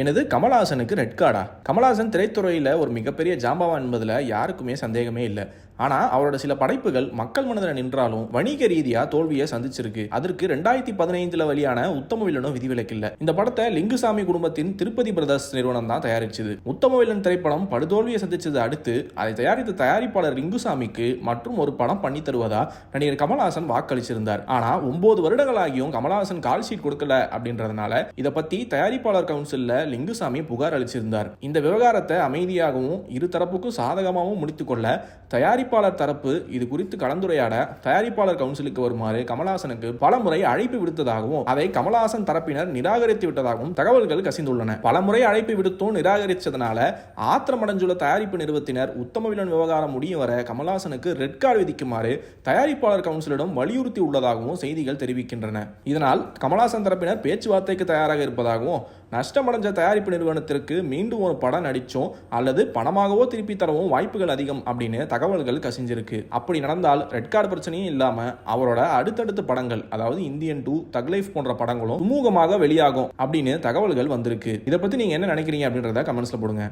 எனது கமலஹாசனுக்கு ரெட் கார்டா கமலஹாசன் திரைத்துறையில் ஒரு மிகப்பெரிய ஜாம்பவா என்பதில் யாருக்குமே சந்தேகமே இல்லை. ஆனால் அவரோட சில படைப்புகள் மக்கள் மனதில் நின்றாலும் வணிக ரீதியாக தோல்வியை சந்திச்சிருக்கு. அதற்கு ரெண்டாயிரத்தி பதினைந்தில் வெளியான உத்தம வில்லனும் விதிவிலக்கில்லை. இந்த படத்தை லிங்குசாமி குடும்பத்தின் திருப்பதி பிரதர்ஸ் நிறுவனம் தான் தயாரிச்சது. உத்தம வில்லன் திரைப்படம் படுதோல்வியை சந்தித்தது அடுத்து அதை தயாரித்த தயாரிப்பாளர் லிங்குசாமிக்கு மற்றும் ஒரு படம் பண்ணி தருவதா நடிகர் கமலஹாசன் வாக்களிச்சிருந்தார். ஆனால் ஒன்பது வருடங்களாகியும் கமலஹாசன் கால் ஷீட் கொடுக்கல அப்படின்றதுனால இதை பற்றி தயாரிப்பாளர் கவுன்சிலில் லிங்குசாமி புகார் அளிச்சிருந்தார். இந்த விவகாரத்தை அமைதியாகவும் இரு தரப்புக்கும் சாதகமாகவும் முடித்துக்கொள்ள தயாரிப்பாளர் தரப்பு இது குறித்து கலந்துரையாட தயாரிப்பாளர் கவுன்சிலுக்கு வருமாறு கமலஹாசனுக்கு பல முறை அழைப்பு விடுத்ததாகவும் அதை கமலஹாசன் தரப்பினர் நிராகரித்து விட்டதாகவும் தகவல்கள் கசிந்துள்ளன. பலமுறை அழைப்பு விடுத்தும் நிராகரித்ததனால ஆத்திரமடைந்துள்ள தயாரிப்பு நிறுவத்தினர் உத்தமவிலன் விவகாரம் முடியும் வர கமலஹாசனுக்கு ரெட் கார்டு விதிக்குமாறு தயாரிப்பாளர் கவுன்சிலிடம் வலியுறுத்தி உள்ளதாகவும் செய்திகள் தெரிவிக்கின்றன. இதனால் கமலஹாசன் தரப்பினர் பேச்சுவார்த்தைக்கு தயாராக இருப்பதாகவும் நஷ்டமடைஞ்ச தயாரிப்பு நிறுவனத்திற்கு மீண்டும் ஒரு படம் நடிச்சோம் அல்லது பணமாகவோ திருப்பி தரவும் வாய்ப்புகள் அதிகம் அப்படின்னு தகவல்கள் கசிஞ்சிருக்கு. அப்படி நடந்தால் ரெட் கார்டு பிரச்சனையும் இல்லாம அவரோட அடுத்தடுத்த படங்கள் அதாவது இந்தியன் டூ தக் லைஃப் போன்ற படங்களும் சுமூகமாக வெளியாகும் அப்படின்னு தகவல்கள் வந்திருக்கு. இதை பத்தி நீங்க என்ன நினைக்கிறீங்க அப்படின்றத கமெண்ட்ஸ்ல போடுங்க.